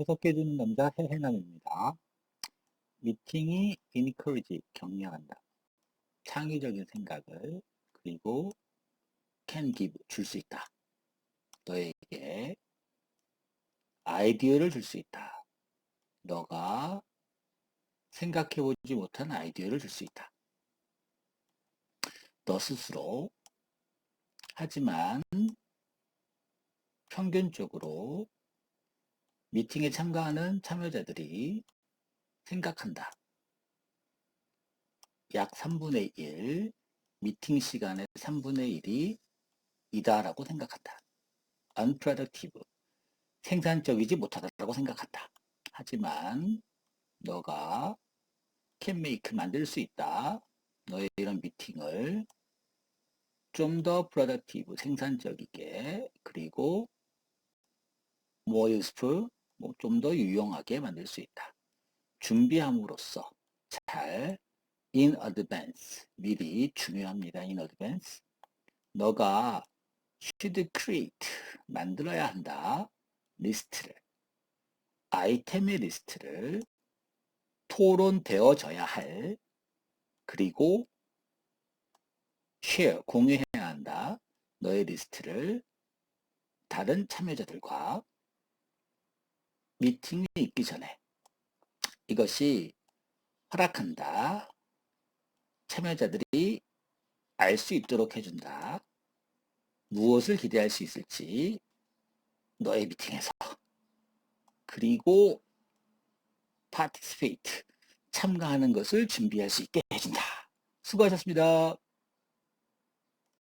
해석해주는 남자 해해남입니다. 미팅이 encourage, 격려한다. 창의적인 생각을 그리고 can give, 줄 수 있다. 너에게 아이디어를 줄 수 있다. 너가 생각해보지 못한 아이디어를 줄 수 있다. 너 스스로 하지만 평균적으로 미팅에 참가하는 참여자들이 생각한다. 약 3분의 1, 미팅 시간의 3분의 1이 이다라고 생각한다. unproductive, 생산적이지 못하다라고 생각한다. 하지만 너가 can make, 만들 수 있다. 너의 이런 미팅을 좀 더 productive, 생산적이게 그리고 more useful, 뭐 좀 더 유용하게 만들 수 있다. 준비함으로써 잘 in advance 미리 중요합니다. in advance 너가 should create 만들어야 한다. 리스트를 아이템의 리스트를 토론되어져야 할 그리고 share 공유해야 한다. 너의 리스트를 다른 참여자들과 미팅이 있기 전에 이것이 허락한다. 참여자들이 알 수 있도록 해준다. 무엇을 기대할 수 있을지 너의 미팅에서 그리고 participate 참가하는 것을 준비할 수 있게 해준다. 수고하셨습니다.